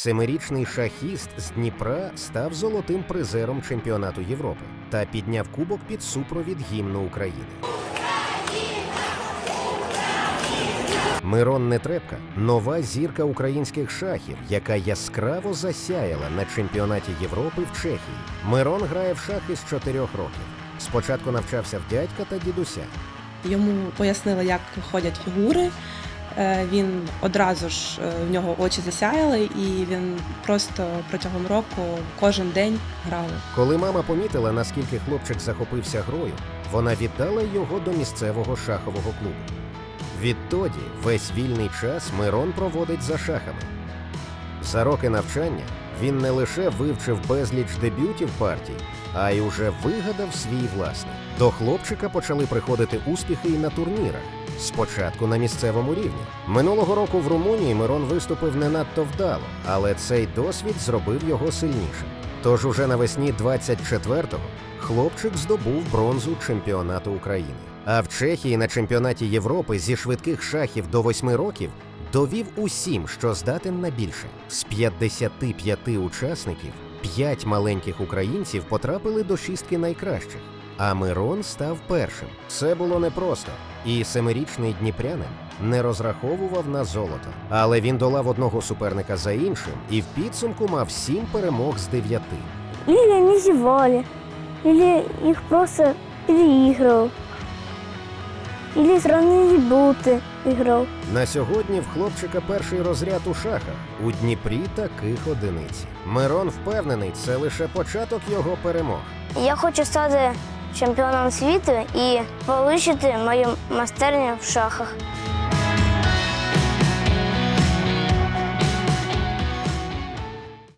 Семирічний шахіст з Дніпра став золотим призером чемпіонату Європи та підняв кубок під супровід гімну України. Мирон Нетребка нова зірка українських шахів, яка яскраво засяяла на чемпіонаті Європи в Чехії. Мирон грає в шахи з чотирьох років. Спочатку навчався в дядька та дідуся. Йому пояснили, як ходять фігури. Е, Він одразу ж е, в нього очі засяяли, і він просто протягом року кожен день грав. Коли мама помітила, наскільки хлопчик захопився грою, вона віддала його до місцевого шахового клубу. Відтоді весь вільний час Мирон проводить за шахами. За роки навчання він не лише вивчив безліч дебютів партій, а й уже вигадав свій власний. До хлопчика почали приходити успіхи і на турнірах. Спочатку на місцевому рівні. Минулого року в Румунії Мирон виступив не надто вдало, але цей досвід зробив його сильнішим. Тож уже навесні 24-го хлопчик здобув бронзу чемпіонату України. А в Чехії на чемпіонаті Європи зі швидких шахів до 8 років довів усім, що здатен на більше. З 55 учасників 5 маленьких українців потрапили до шістки найкращих. А Мирон став першим. Це було непросто, і семирічний дніпрянин не розраховував на золото. Але він долав одного суперника за іншим і в підсумку мав сім перемог з дев'яти. Или они зевали, или их просто переигрывал, или сравнили буты играл. На сьогодні в хлопчика перший розряд у шахах. У Дніпрі таких одиниць. Мирон впевнений, це лише початок його перемог. Я хочу стати чемпіоном світу і полишити мою майстерню в шахах.